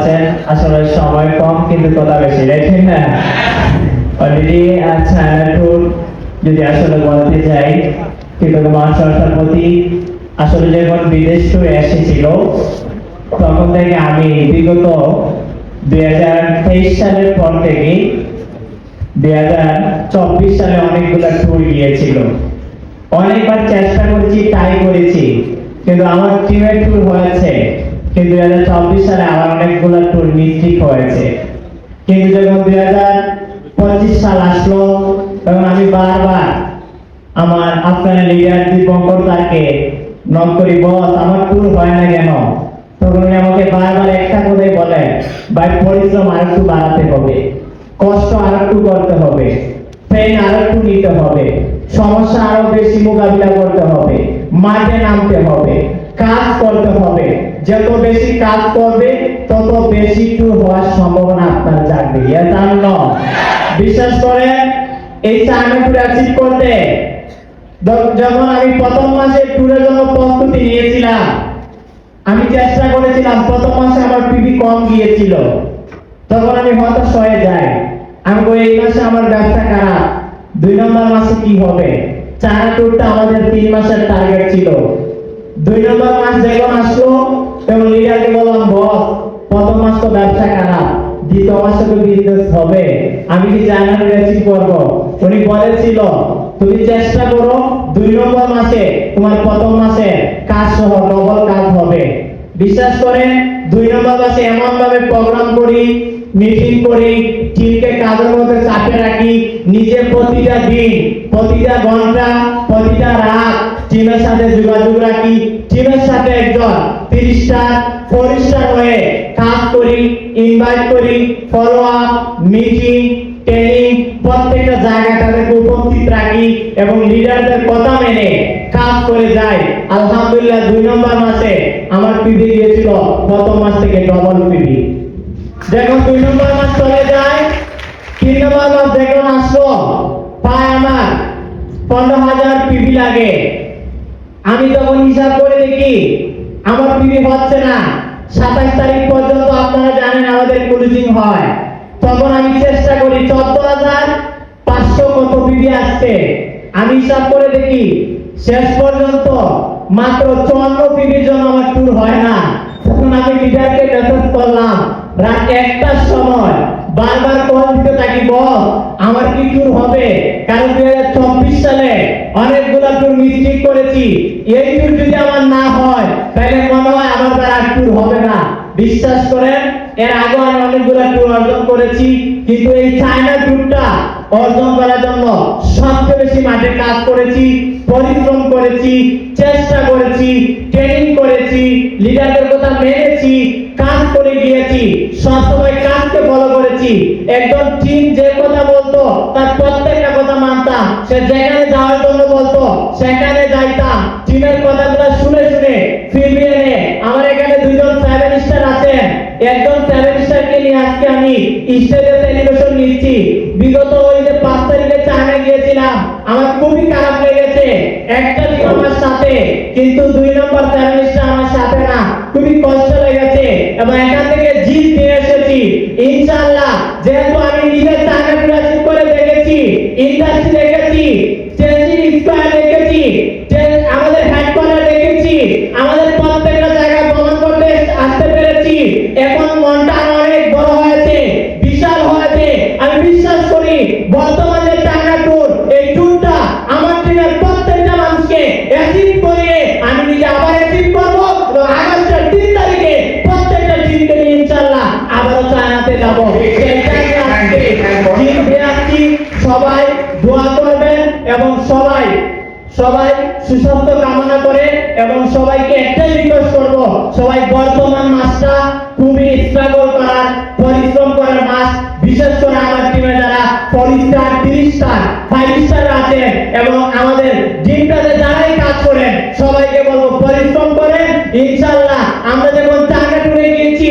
আছেন, আসলে সময় কম, কিন্তু কথা বেশি, তাই না? অলরেডি চায়না ট্যুর যদি আসলে বলতে যাই, কিন্তু মহাসরকার প্রতি আসলে যখন বিদেশ ট্যুরে এসেছিল, তখন থেকে আমি বিগত দুই হাজার তেইশ সালের পর থেকে দুই হাজার চব্বিশ সালে অনেকগুলো ট্যুর গিয়েছিল। অনেকবার চেষ্টা করেছি ট্রাই করেছি, কিন্তু আমার টিমের ট্যুর হয়েছে। কিন্তু দুই হাজার চব্বিশ সালে আমার অনেকগুলো ট্যুর মিস্টেক হয়েছে। কিন্তু যখন দুই হাজার পঁচিশ সাল আসলো, তখন আমি বারবার আমার আপনার লিডার দীপঙ্কর তাকে নক করি, বস, আমার ট্যুর হয় না কেন? তখন উনি আমাকে বারবার একটা কথাই বলে ভাই, পরিশ্রম আর একটু বাড়াতে হবে, কষ্ট আর একটু করতে হবে ট্রেন আর একটু নিতে হবে, সমস্যা আরও বেশি মোকাবিলা করতে হবে, মাঠে নামতে হবে, কাজ করতে হবে যত বেশি কাজ করবে, তত বেশি ট্যুর হওয়ার সম্ভাবনা আপনার জাগবে। বিশ্বাস করেন, এই ট্যুর অ্যাচিভ করতে যখন আমি প্রথম মাসে ট্যুরের জন্য প্রস্তুতি নিয়েছিলাম, আমি চেষ্টা করেছিলাম, প্রথম মাসে আমার পিবি কম গিয়েছিল। তখন আমি হতাশ হয়ে যাই। আমি বলি, এই মাসে আমার ব্যবসা খারাপ। দুই নম্বর মাসে কি হবে? চারা ট্যুরটা আমাদের তিন মাসের টার্গেট ছিল। দুই নম্বর মাস যখন আসলো লিডারকে বললাম, বস, প্রথম মাস তো ব্যবসা খারাপ, দ্বিতীয় মাসে তো বিজনেস হবে। আমি কি জানার রেসিভ করব? উনি বলেছিল, তুমি চেষ্টা করো, দুই নম্বর মাসে তোমার প্রথম মাসে কাজ সহ ডবল কাজ হবে। বিশ্বাস করেন, দুই নম্বর মাসে এমন ভাবে প্রোগ্রাম করি মিটিং করি, টিমকে কাজের মধ্যে চাপে রাখি নিজে প্রতিটা দিন, প্রতিটা ঘণ্টা, প্রতিটা রাত টিমের সাথে যোগাযোগ রাখি। টিমের সাথে একজন তিরিশটা ফরিস্টার হয়ে কাজ করি ইনভাইট করি ফলো আপ মিটিং ট্রেনিং প্রত্যেকটা জায়গায় তাদেরকে উপস্থিত রাখি এবং লিডারদের কথা মেনে কাজ করে যাই। আলহামদুলিল্লাহ, দুই নম্বর মাসে আমার পিবি গিয়েছিল প্রথম মাস থেকে ডবল পিবি যখন দুই নম্বর মাস চলে যায়। তিন নম্বর মাস যখন আসলো প্রায় আমার, পনেরো হাজার পিবি লাগে। আমি তখন হিসাব করে দেখি আমার পিবি হচ্ছে না। সাতাশ তারিখ পর্যন্ত আপনারা জানেন আমাদের ক্লোজিং হয়। তখন আমি চেষ্টা করি, চোদ্দ হাজার পাঁচশো কত পিবি আসছে? আমি হিসাব করে দেখি, শেষ পর্যন্ত মাত্র চুয়ান্ন পিবির জন্য আমার ট্যুর হয় না। তখন আমি লিডারকে মেসেজ করলাম, রাত একটার সময় বারবার কল দিতে থাকি, বস, আমার কি ট্যুর হবে? কারণ দুই হাজার চব্বিশ সালে অনেকগুলো ট্যুর মিস্টেক করেছি। এই ট্যুর যদি আমার না হয় তাহলে মনে হয় আমার দ্বারা ট্যুর হবে না। বিশ্বাস করেন, এর আগে আমি অনেকগুলো ট্যুর অর্জন করেছি, কিন্তু এই চায়না ট্যুরটা অর্জন করার জন্য সবচেয়ে বেশি মাঠে কাজ করেছি, পরিশ্রম করেছি, চেষ্টা করেছি ট্রেনিং করেছি লিডারদের কথা মেনেছি, কাজ করে গিয়েছি, সবসময় কাজকে ফলো করেছি। একদম টিম যে কথা বলতো, তার প্রত্যেকটা কথা মানতাম। সে যেখানে যাওয়ার জন্য বলতো, সেখানে যাইতাম। টিমের কথাগুলো আজকে আমি স্টেজে সেলিব্রেশন নিচ্ছি। বিগত ওই যে পাঁচ তারিখে চায়না গিয়েছিলাম, আমার খুবই খারাপ লেগেছে। একটা দিন আমার সাথে, কিন্তু দুই নম্বর স্টার আমার সাথে না। খুবই বিশ্বাস করি, বর্তমানে ট্যুর এই ট্যুরটা আমার টিমের প্রত্যেকটা মানুষকে অ্যাচিভ করিয়ে আমি নিজে আবার অ্যাচিভ করব এবং আগস্টের তিন তারিখে প্রত্যেকটা টিমকে নিয়ে ইনশাল্লাহ আবারও চায়নাতে যাব। সবাই দোয়া করবেন এবং সবাই সবাই সুস্বাস্থ্য কামনা করে এবং সবাইকে একটাই রিকোয়েস্ট করব, সবাই বর্তমান মাসটা খুবই স্ট্রাগল করার, পরিশ্রম করার মাস বিশেষ করে আমার টিমে যারা ফোর স্টার তিরিশ স্টার ফাইভ স্টার আছেন এবং আমাদের জিমটাতে যারাই কাজ করেন, সবাইকে বলব পরিশ্রম করেন। ইনশাল্লাহ আমরা যখন চাকা টুরে গিয়েছি